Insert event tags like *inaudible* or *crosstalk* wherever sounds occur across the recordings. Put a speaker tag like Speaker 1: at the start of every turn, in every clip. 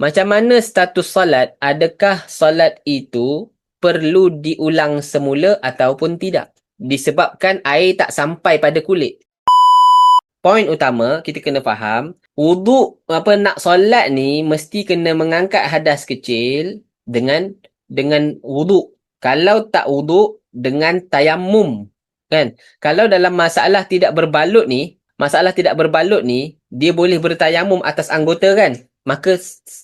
Speaker 1: Macam mana status solat? Adakah solat itu perlu diulang semula ataupun tidak? Disebabkan air tak sampai pada kulit. Poin utama kita kena faham, wuduk apa nak solat ni mesti kena mengangkat hadas kecil dengan dengan wuduk. Kalau tak wuduk dengan tayamum. Kan? Kalau dalam masalah tidak berbalut ni, masalah tidak berbalut ni, dia boleh bertayamum atas anggota kan? Maka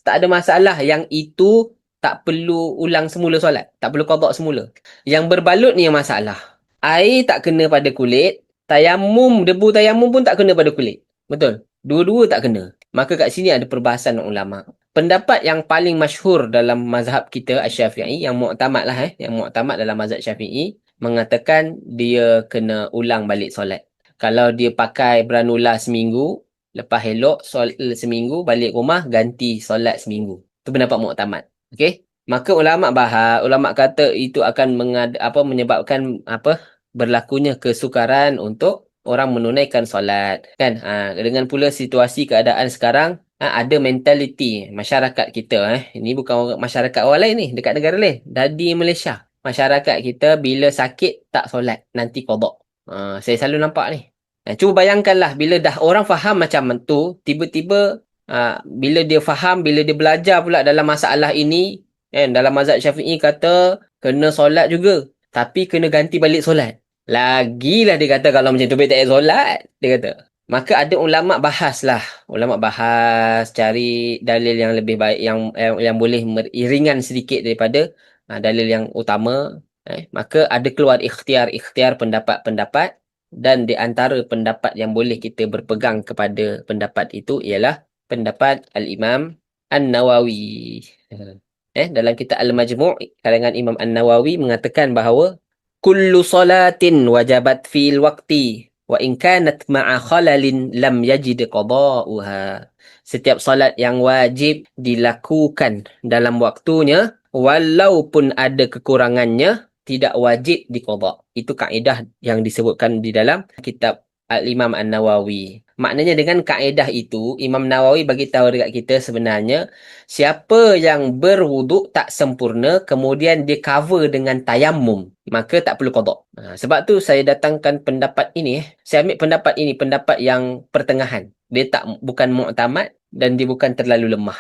Speaker 1: tak ada masalah yang itu tak perlu ulang semula solat. Tak perlu qada semula. Yang berbalut ni yang masalah. Air tak kena pada kulit, tayamum, debu tayamum pun tak kena pada kulit. Betul? Dua-dua tak kena. Maka kat sini ada perbahasan ulama. Pendapat yang paling masyhur dalam mazhab kita Asy-Syafi'i yang muktamad lah eh, yang muktamad dalam mazhab Syafi'i mengatakan dia kena ulang balik solat. Kalau dia pakai beranular seminggu, lepas elok sol, seminggu balik rumah ganti solat seminggu. Itu pendapat muktamad. Okey? Maka ulama bahas, ulama kata itu akan mengad, apa menyebabkan apa berlakunya kesukaran untuk orang menunaikan solat. Kan? Ha, dengan pula situasi keadaan sekarang ha, ada mentaliti masyarakat kita eh. Ini bukan masyarakat orang lain ni dekat negara lain. Dari Malaysia. Masyarakat kita bila sakit tak solat. Nanti qada ha, saya selalu nampak ni ha, cuba bayangkanlah bila dah orang faham macam tu tiba-tiba ha, bila dia faham bila dia belajar pula dalam masalah ini kan dalam mazhab Syafi'i kata kena solat juga tapi kena ganti balik solat Lagilah dia kata kalau macam tu baik tak payah solat. Dia kata. Maka ada ulama bahas lah. Ulama bahas cari dalil yang lebih baik yang yang, yang boleh ringan sedikit daripada uh, dalil yang utama. Eh, maka ada keluar ikhtiar-ikhtiar pendapat-pendapat dan di antara pendapat yang boleh kita berpegang kepada pendapat itu ialah pendapat Al-Imam An-Nawawi. *laughs* Eh, dalam kitab Al-Majmu' karangan Imam An-Nawawi mengatakan bahawa kullu salatin wajabat fil waqti wa in kanat ma'a khalalin lam yajid qada'uha. Setiap salat yang wajib dilakukan dalam waktunya walaupun ada kekurangannya tidak wajib diqada. Itu kaedah yang disebutkan di dalam kitab Al-Imam An-Nawawi. Maknanya dengan kaedah itu Imam Nawawi bagi tahu dekat kita sebenarnya siapa yang berwuduk tak sempurna kemudian dia cover dengan tayamum maka tak perlu qada. Ha, sebab tu saya datangkan pendapat ini eh. Saya ambil pendapat ini pendapat yang pertengahan. Dia tak bukan muktamad dan dia bukan terlalu lemah.